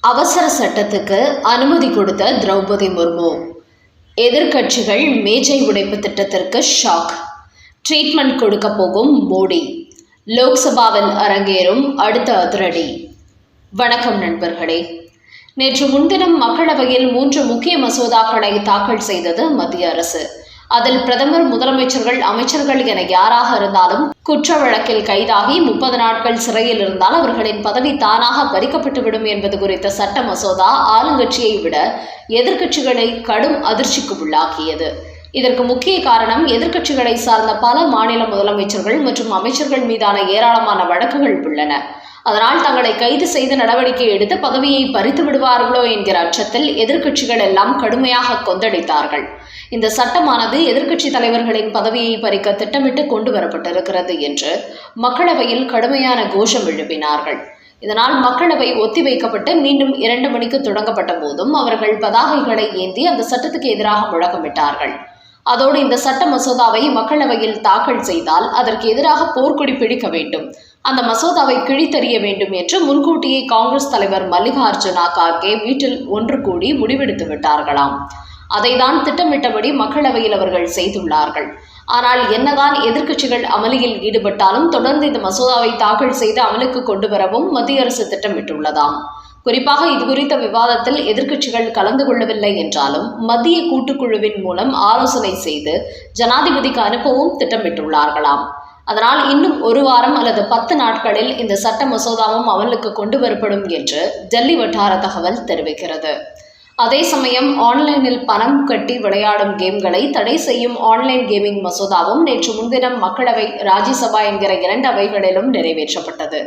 அவசர சட்டத்துக்கு அனுமதி கொடுத்த திரௌபதி முர்மு. எதிர்க்கட்சிகள் மேஜை உடைப்பு திட்டத்திற்கு ஷாக். ட்ரீட்மெண்ட் கொடுக்க போகும் மோடி. லோக்சபாவில் அரங்கேறும் அடுத்த அதிரடி. வணக்கம் நண்பர்களே. நேற்று முன்தினம் மக்களவையில் மூன்று முக்கிய மசோதாக்களை தாக்கல் செய்தது மத்திய அரசு. அதில் பிரதமர் முதலமைச்சர்கள் அமைச்சர்கள் என யாராக இருந்தாலும் குற்ற வழக்கில் கைதாகி முப்பது நாட்கள் சிறையில் இருந்தால் அவர்களின் பதவி தானாக பறிக்கப்பட்டுவிடும் என்பது குறித்த சட்ட மசோதா ஆளுங்கட்சியை விட எதிர்க்கட்சிகளை கடும் அதிர்ச்சிக்கு உள்ளாக்கியது. இதற்கு முக்கிய காரணம் எதிர்க்கட்சிகளை சார்ந்த பல மாநில முதலமைச்சர்கள் மற்றும் அமைச்சர்கள் மீதான ஏராளமான வழக்குகள் உள்ளன. அதனால் தங்களை கைது செய்து நடவடிக்கை எடுத்து பதவியை பறித்து விடுவார்களோ என்கிற அச்சத்தில் எதிர்க்கட்சிகள் எல்லாம் கடுமையாக கொந்தளித்தார்கள். இந்த சட்டமானது எதிர்க்கட்சி தலைவர்களின் பதவியை பறிக்க திட்டமிட்டு கொண்டு வரப்பட்டிருக்கிறது என்று மக்களவையில் கடுமையான கோஷம் எழுப்பினார்கள். இதனால் மக்களவை ஒத்திவைக்கப்பட்டு மீண்டும் இரண்டு மணிக்கு தொடங்கப்பட்ட போதும் அவர்கள் பதாகைகளை ஏந்தி அந்த சட்டத்துக்கு எதிராக முழக்கமிட்டார்கள். அதோடு இந்த சட்ட மசோதாவை மக்களவையில் தாக்கல் செய்தால் அதற்கு எதிராக போர்க்கொடி பிடிக்க வேண்டும். அந்த மசோதாவை கிழித்தறிய வேண்டும் என்று முன்கூட்டியே காங்கிரஸ் தலைவர் மல்லிகார்ஜுனா கார்கே வீட்டில் ஒன்று கூடி முடிவெடுத்து விட்டார்களாம். அதைதான் திட்டமிட்டபடி மக்களவையில் அவர்கள் செய்துள்ளார்கள். ஆனால் என்னதான் எதிர்க்கட்சிகள் அமளியில் ஈடுபட்டாலும் தொடர்ந்து இந்த மசோதாவை தாக்கல் செய்து அமலுக்கு கொண்டு வரவும் மத்திய அரசு திட்டமிட்டுள்ளதாம். குறிப்பாக இது குறித்த விவாதத்தில் எதிர்க்கட்சிகள் கலந்து கொள்ளவில்லை என்றாலும் மத்திய கூட்டுக்குழுவின் மூலம் ஆலோசனை செய்து ஜனாதிபதிக்கு அனுப்பவும் திட்டமிட்டுள்ளார்களாம். அதனால் இன்னும் ஒரு வாரம் அல்லது பத்து நாட்களில் இந்த சட்ட மசோதாவும் அமலுக்கு கொண்டு வரப்படும் என்று டெல்லி வட்டார தகவல் தெரிவிக்கிறது. அதே சமயம் ஆன்லைனில் பணம் கட்டி விளையாடும் கேம்களை தடை செய்யும் ஆன்லைன் கேமிங் மசோதாவும் நேற்று முன்தினம் மக்களவை ராஜ்யசபா என்கிற இரண்டு அவைகளிலும் நிறைவேற்றப்பட்டது.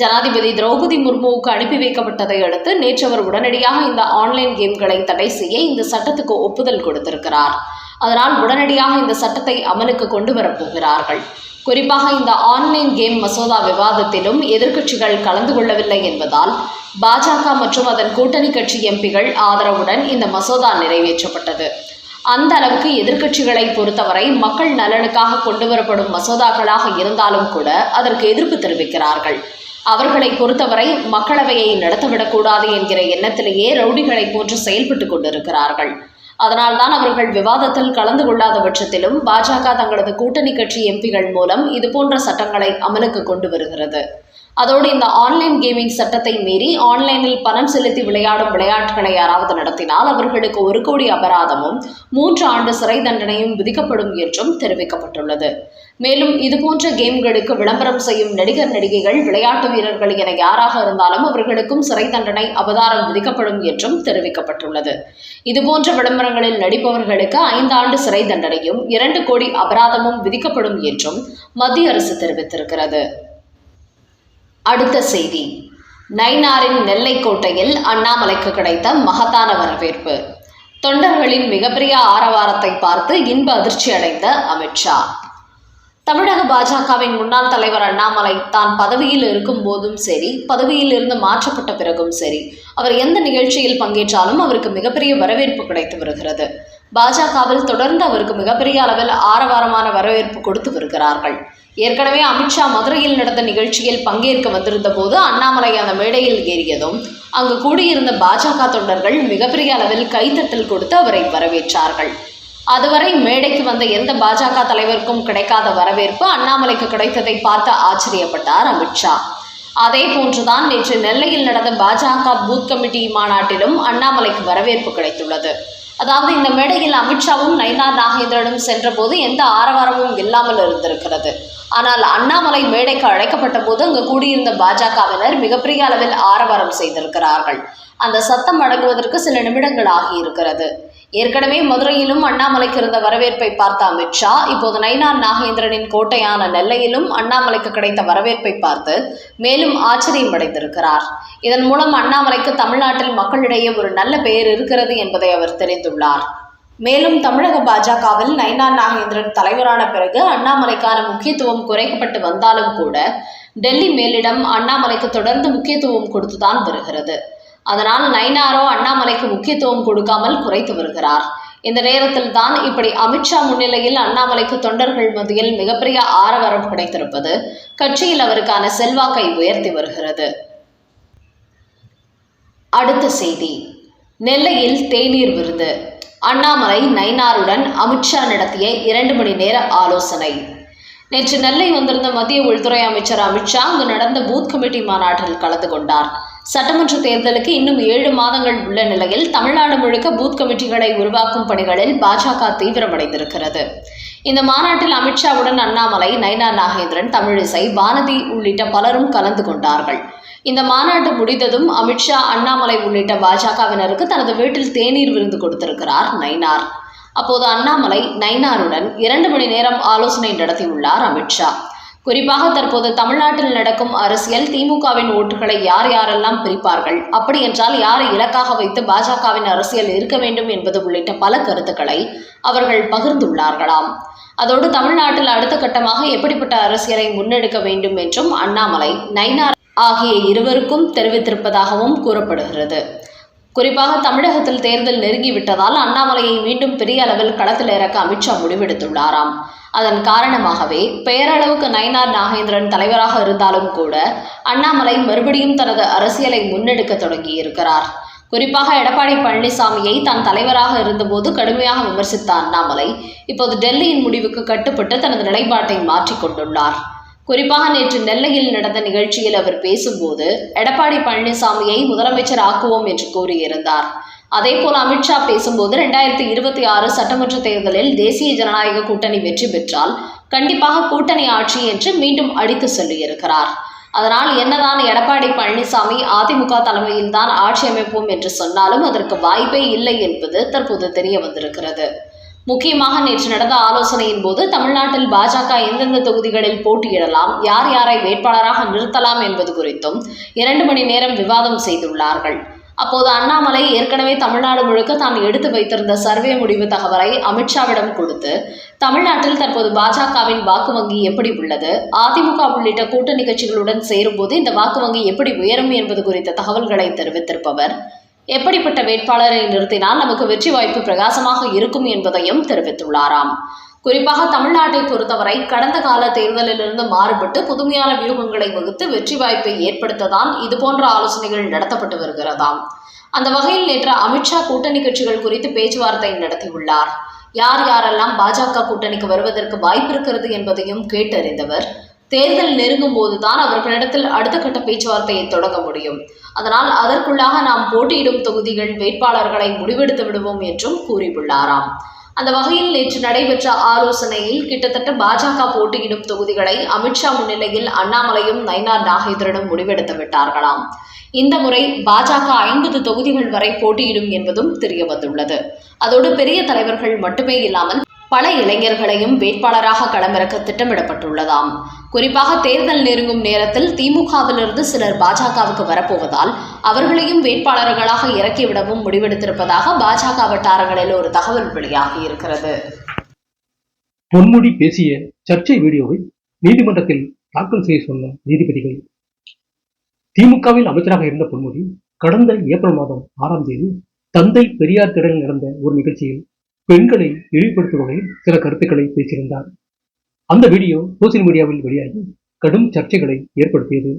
ஜனாதிபதி திரௌபதி முர்முவுக்கு அனுப்பி வைக்கப்பட்டதை அடுத்து நேற்று அவர் உடனடியாக இந்த ஆன்லைன் கேம்களை தடை செய்ய இந்த சட்டத்துக்கு ஒப்புதல் கொடுத்திருக்கிறார். அதனால் உடனடியாக இந்த சட்டத்தை அமலுக்கு கொண்டு வரப்போகிறார்கள் குறிப்பாக இந்த ஆன்லைன் கேம் மசோதா விவாதத்திலும் எதிர்க்கட்சிகள் கலந்து கொள்ளவில்லை என்பதால் பாஜக மற்றும் அதன் கூட்டணி கட்சி எம்பிகள் ஆதரவுடன் இந்த மசோதா நிறைவேற்றப்பட்டது. அந்த அளவுக்கு எதிர்க்கட்சிகளை பொறுத்தவரை மக்கள் நலனுக்காக கொண்டு வரப்படும் மசோதாக்களாக இருந்தாலும் கூட அதற்கு எதிர்ப்பு தெரிவிக்கிறார்கள். அவர்களை பொறுத்தவரை மக்களவையை நடத்தவிடக்கூடாது என்கிற எண்ணத்திலேயே ரவுடிகளை போன்று செயல்பட்டு கொண்டிருக்கிறார்கள். அதனால்தான் அவர்கள் விவாதத்தில் கலந்து கொள்ளாத பட்சத்திலும் பாஜக தங்களது கூட்டணி கட்சி எம்பிகள் மூலம் இதுபோன்ற சட்டங்களை அமலுக்கு கொண்டு வருகிறது. அதோடு இந்த ஆன்லைன் கேமிங் சட்டத்தை மீறி ஆன்லைனில் பணம் செலுத்தி விளையாடும் விளையாட்டுகளை யாராவது நடத்தினால் அவர்களுக்கு ஒரு கோடி அபராதமும் மூன்று ஆண்டு சிறை தண்டனையும் விதிக்கப்படும் என்றும் தெரிவிக்கப்பட்டுள்ளது. மேலும் இதுபோன்ற கேம்களுக்கு விளம்பரம் செய்யும் நடிகர் நடிகைகள் விளையாட்டு வீரர்கள் என யாராக இருந்தாலும் அவர்களுக்கும் சிறை தண்டனை அபதாரம் விதிக்கப்படும் என்றும் தெரிவிக்கப்பட்டுள்ளது. இதுபோன்ற விளம்பரங்களில் நடிப்பவர்களுக்கு ஐந்தாண்டு சிறை தண்டனையும் இரண்டு கோடி அபராதமும் விதிக்கப்படும் என்றும் மத்திய அரசு தெரிவித்திருக்கிறது. அடுத்த செய்தி. நைனாரின் நெல்லைக்கோட்டையில் அண்ணாமலைக்கு கிடைத்த மகத்தான வரவேற்பு. தொண்டர்களின் மிகப்பெரிய ஆரவாரத்தை பார்த்து இன்ப அதிர்ச்சி அடைந்த அமித்ஷா தமிழக பாஜகவின் முன்னாள் தலைவர் அண்ணாமலை தான் பதவியில் இருக்கும் போதும் சரி பதவியில் இருந்து மாற்றப்பட்ட பிறகும் சரி அவர் எந்த நிகழ்ச்சியில் பங்கேற்றாலும் அவருக்கு மிகப்பெரிய வரவேற்பு கிடைத்து வருகிறது. பாஜகவில் தொடர்ந்து அவருக்கு மிகப்பெரிய அளவில் ஆரவாரமான வரவேற்பு கொடுத்து வருகிறார்கள். ஏற்கனவே அமித்ஷா மதுரையில் நடந்த நிகழ்ச்சியில் பங்கேற்க வந்திருந்த போது அண்ணாமலை அந்த மேடையில் ஏறியதும் அங்கு கூடியிருந்த பாஜக தொண்டர்கள் மிகப்பெரிய அளவில் கைத்தட்டல் கொடுத்து அவரை வரவேற்றார்கள். அதுவரை மேடைக்கு வந்த எந்த பாஜக தலைவருக்கும் கிடைக்காத வரவேற்பு அண்ணாமலைக்கு கிடைத்ததை பார்த்து ஆச்சரியப்பட்டார் அமித்ஷா அதே போன்றுதான் நேற்று நெல்லையில் நடந்த பாஜக பூத் கமிட்டி மாநாட்டிலும் அண்ணாமலைக்கு வரவேற்பு கிடைத்துள்ளது. அதாவது இந்த மேடையில் அமித்ஷாவும் நயினார் நாகேந்திரனும் சென்றபோது எந்த ஆரவாரமும் இல்லாமல் இருந்திருக்கிறது. ஆனால் அண்ணாமலை மேடைக்கு அழைக்கப்பட்ட போது அங்கு கூடியிருந்த பாஜகவினர் மிகப்பெரிய அளவில் ஆரவாரம் செய்திருக்கிறார்கள். அந்த சத்தம் அடங்குவதற்கு சில நிமிடங்கள் ஆகியிருக்கிறது. ஏற்கனவே மதுரையிலும் அண்ணாமலைக்கு இருந்த வரவேற்பை பார்த்த அமித்ஷா இப்போது நயினார் நாகேந்திரனின் கோட்டையான நெல்லையிலும் அண்ணாமலைக்கு கிடைத்த வரவேற்பை பார்த்து மேலும் ஆச்சரியம் அடைந்திருக்கிறார். இதன் மூலம் அண்ணாமலைக்கு தமிழ்நாட்டில் மக்களிடையே ஒரு நல்ல பெயர் இருக்கிறது என்பதை அவர் தெரிந்துள்ளார். மேலும் தமிழக பாஜகவில் நயினார் நாகேந்திரன் தலைவரான பிறகு அண்ணாமலைக்கான முக்கியத்துவம் குறைக்கப்பட்டு வந்தாலும் கூட டெல்லி மேலிடம் அண்ணாமலைக்கு தொடர்ந்து முக்கியத்துவம் கொடுத்துதான் வருகிறது. அதனால் நைனாரோ அண்ணாமலைக்கு முக்கியத்துவம் கொடுக்காமல் குறைத்து வருகிறார். இந்த நேரத்தில் தான் இப்படி அமித்ஷா முன்னிலையில் அண்ணாமலைக்கு தொண்டர்கள் மத்தியில் மிகப்பெரிய ஆரவாரம் கிடைத்திருப்பது. கட்சியில் அவருக்கான செல்வாக்கை உயர்த்தி வருகிறது. அடுத்த செய்தி. நெல்லையில் தேநீர் விருது. அண்ணாமலை நைனாருடன் அமித்ஷா நடத்திய இரண்டு மணி நேர ஆலோசனை. நேற்று நெல்லை வந்திருந்த மத்திய உள்துறை அமைச்சர் அமித்ஷா அங்கு நடந்த பூத் கமிட்டி மாநாட்டில் கலந்து கொண்டார். சட்டமன்ற தேர்தலுக்கு இன்னும் ஏழு மாதங்கள் உள்ள நிலையில் தமிழ்நாடு முழுக்க பூத் கமிட்டிகளை உருவாக்கும் பணிகளில் பாஜக தீவிரமடைந்திருக்கிறது. இந்த மாநாட்டில் அமித்ஷாவுடன் அண்ணாமலை நைனா நாகேந்திரன் தமிழிசை வானதி உள்ளிட்ட பலரும் கலந்து கொண்டார்கள். இந்த மாநாட்டு முடிந்ததும் அமித்ஷா அண்ணாமலை உள்ளிட்ட பாஜகவினருக்கு தனது வீட்டில் தேநீர் விருந்து கொடுத்திருக்கிறார் நைனார். அப்போது அண்ணாமலை நைனாருடன் இரண்டு மணி நேரம் ஆலோசனை நடத்தியுள்ளார் அமித்ஷா குறிப்பாக தற்போது தமிழ்நாட்டில் நடக்கும் அரசியல் திமுகவின் ஓட்டுகளை யார் யாரெல்லாம் பிரிப்பார்கள்? அப்படி என்றால் யாரை இலக்காக வைத்து பாஜகவின் அரசியல் இருக்க வேண்டும் என்பது உள்ளிட்ட பல கருத்துக்களை அவர்கள் பகிர்ந்துள்ளார்களாம். அதோடு தமிழ்நாட்டில் அடுத்த கட்டமாக எப்படிப்பட்ட அரசியலை முன்னெடுக்க வேண்டும் என்றும் அண்ணாமலை நைனார் ஆகிய இருவருக்கும் தெரிவித்திருப்பதாகவும் கூறப்படுகிறது. குறிப்பாக தமிழகத்தில் தேர்தல் நெருங்கிவிட்டதால் அண்ணாமலையை மீண்டும் பெரிய அளவில் களத்தில் இறக்க அமித்ஷா முடிவெடுத்துள்ளாராம். அதன் காரணமாகவே பெயரளவுக்கு நயினார் நாகேந்திரன் தலைவராக இருந்தாலும் கூட அண்ணாமலை மறுபடியும் தனது அரசியலை முன்னெடுக்க தொடங்கியிருக்கிறார். குறிப்பாக எடப்பாடி பழனிசாமியை தான் தலைவராக இருந்தபோது கடுமையாக விமர்சித்த அண்ணாமலை இப்போது டெல்லியின் முடிவுக்கு கட்டுப்பட்டு தனது நிலைப்பாட்டை மாற்றிக் கொண்டுள்ளார் குறிப்பாக நேற்று நெல்லையில் நடந்த நிகழ்ச்சியில் அவர் பேசும்போது எடப்பாடி பழனிசாமியை முதலமைச்சர் ஆக்குவோம் என்று கூறியிருந்தார். அதேபோல் அமித்ஷா பேசும்போது இரண்டாயிரத்தி இருபத்தி ஆறு சட்டமன்ற தேர்தலில் தேசிய ஜனநாயக கூட்டணி வெற்றி பெற்றால் கண்டிப்பாக கூட்டணி ஆட்சி என்று மீண்டும் அடித்து சொல்லியிருக்கிறார். அதனால் என்னதான் எடப்பாடி பழனிசாமி அதிமுக தலைமையில்தான் ஆட்சி அமைப்போம் என்று சொன்னாலும் அதற்கு வாய்ப்பே இல்லை என்பது தற்போது தெரிய வந்திருக்கிறது. முக்கியமாக நேற்று நடந்த ஆலோசனையின் போது தமிழ்நாட்டில் பாஜக எந்தெந்த தொகுதிகளில் போட்டியிடலாம் யார் யாரை வேட்பாளராக நிறுத்தலாம் என்பது குறித்தும் இரண்டு மணி நேரம் விவாதம் செய்துள்ளார்கள். அப்போது அண்ணாமலை ஏற்கனவே தமிழ்நாடு முழுக்க தான் எடுத்து வைத்திருந்த சர்வே முடிவு தகவலை அமித்ஷாவிடம் கொடுத்து தமிழ்நாட்டில் தற்போது பாஜகவின் வாக்கு வங்கி எப்படி உள்ளது அதிமுக உள்ளிட்ட கூட்டணி கட்சிகளுடன் சேரும்போது இந்த வாக்கு வங்கி எப்படி உயரும் என்பது குறித்த தகவல்களை தெரிவித்திருப்பவர் எப்படிப்பட்ட வேட்பாளரை நிறுத்தினால் நமக்கு வெற்றி வாய்ப்பு பிரகாசமாக இருக்கும் என்பதையும் தெரிவித்துள்ளாராம். குறிப்பாக தமிழ்நாட்டை பொறுத்தவரை கடந்த கால தேர்தலிலிருந்து மாறுபட்டு புதுமையான வியூகங்களை வகுத்து வெற்றி வாய்ப்பை ஏற்படுத்ததான் இதுபோன்ற ஆலோசனைகள் நடத்தப்பட்டு வருகிறதாம். அந்த வகையில் நேற்று அமித்ஷா கூட்டணி கட்சிகள் குறித்து பேச்சுவார்த்தை நடத்தியுள்ளார். யார் யாரெல்லாம் பாஜக கூட்டணிக்கு வருவதற்கு வாய்ப்பு இருக்கிறது என்பதையும் கேட்டறிந்தவர் தேர்தல் நெருங்கும் போதுதான் அவர்களிடத்தில் அடுத்த கட்ட பேச்சுவார்த்தையை தொடங்க முடியும். அதனால் அதற்குள்ளாக நாம் போட்டியிடும் தொகுதிகள் வேட்பாளர்களை முடிவெடுத்து விடுவோம் என்றும் கூறியுள்ளாராம். அந்த வகையில் நேற்று நடைபெற்ற ஆலோசனையில் கிட்டத்தட்ட பாஜக போட்டியிடும் தொகுதிகளை அமித்ஷா முன்னிலையில் அண்ணாமலையும் நயினார் நாகேந்திரனும் முடிவெடுத்து விட்டார்களாம். இந்த முறை பாஜக ஐம்பது தொகுதிகள் வரை போட்டியிடும் என்பதும் தெரிய வந்துள்ளது அதோடு பெரிய தலைவர்கள் மட்டுமே இல்லாமல் பல இளைஞர்களையும் வேட்பாளராக களமிறக்க திட்டமிடப்பட்டுள்ளதாம். குறிப்பாக தேர்தல் நெருங்கும் நேரத்தில் திமுகவிலிருந்து சிலர் பாஜகவுக்கு வரப்போவதால் அவர்களையும் வேட்பாளர்களாக இறக்கிவிடவும் முடிவெடுத்திருப்பதாக பாஜக வட்டாரங்களில் ஒரு தகவல் வெளியாகி இருக்கிறது. பொன்முடி பேசிய சர்ச்சை வீடியோவை நீதிமன்றத்தில் தாக்கல் செய்ய சொன்ன நீதிபதிகள் திமுகவில் அமைச்சராக இருந்த பொன்முடி கடந்த ஏப்ரல் மாதம் ஆறாம் தேதி தந்தை பெரியார் திடலில் நடந்த ஒரு நிகழ்ச்சியில் பெண்களை இழிவுபடுத்தும் வகையில் சில கருத்துக்களை பேசியிருந்தார். அந்த வீடியோ சோசியல் மீடியாவில் வெளியாகி கடும் சர்ச்சைகளை ஏற்படுத்தியது.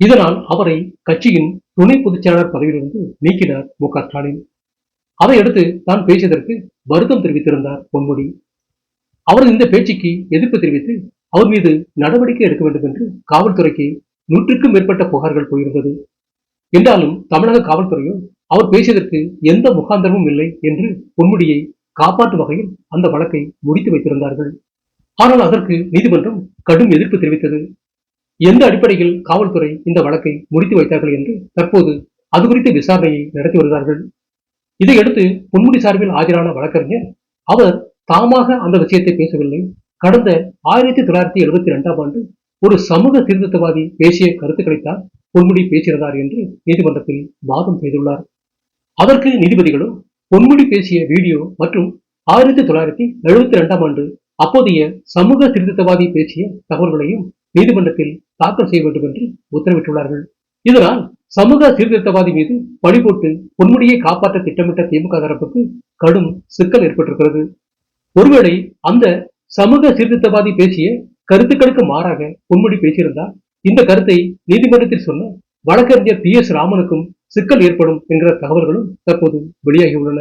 இதனால் அவரை கட்சியின் துணை பொதுச்செயலாளர் பதவியிலிருந்து நீக்கினார் மு க ஸ்டாலின். அதையடுத்து தான் பேசியதற்கு வருத்தம் தெரிவித்திருந்தார் பொன்முடி. அவரது இந்த பேச்சுக்கு எதிர்ப்பு தெரிவித்து அவர் மீது நடவடிக்கை எடுக்க வேண்டும் என்று காவல்துறைக்கு நூற்றுக்கும் மேற்பட்ட புகார்கள் போயிருந்தது. என்றாலும் தமிழக காவல்துறையோ அவர் பேசியதற்கு எந்த முகாந்தரமும் இல்லை என்று பொன்முடியை காப்பாற்றும் வகையில் அந்த வழக்கை முடித்து வைத்திருந்தார்கள். ஆனால் அதற்கு நீதிமன்றம் கடும் எதிர்ப்பு தெரிவித்தது. எந்த அடிப்படையில் காவல்துறை இந்த வழக்கை முடித்து வைத்தார்கள் என்று தற்போது அது குறித்த விசாரணையை நடத்தி வருகிறார்கள். இதையடுத்து பொன்முடி சார்பில் ஆஜரான வழக்கறிஞர் அவர் தாமாக அந்த விஷயத்தை பேசவில்லை. கடந்த ஆயிரத்தி தொள்ளாயிரத்தி எழுபத்தி இரண்டாம் ஆண்டு ஒரு சமூக சீர்திருத்தவாதி பேசிய கருத்துக்களைத்தான் பொன்முடி பேசியிருந்தார் என்று நீதிமன்றத்தில் வாதம் செய்துள்ளார். அதற்கு நீதிபதிகளும் பொன்முடி பேசிய வீடியோ மற்றும் ஆயிரத்தி தொள்ளாயிரத்தி எழுபத்தி இரண்டாம் ஆண்டு அப்போதைய சமூக சீர்திருத்தவாதி பேசிய தகவல்களையும் நீதிமன்றத்தில் தாக்கல் செய்ய வேண்டும் என்று உத்தரவிட்டுள்ளார்கள். இதனால் சமூக சீர்திருத்தவாதி மீது பழி போட்டு பொன்முடியை காப்பாற்ற திட்டமிட்ட திமுக தரப்புக்கு கடும் சிக்கல் ஏற்பட்டிருக்கிறது. ஒருவேளை அந்த சமூக சீர்திருத்தவாதி பேசிய கருத்துக்களுக்கு மாறாக பொன்முடி பேசியிருந்தால் இந்த கருத்தை நீதிமன்றத்தில் சொன்ன வழக்கறிஞர் பி எஸ் ராமனுக்கும் சிக்கல் ஏற்படும் என்கிற தகவல்களும் தற்போது வெளியாகியுள்ளன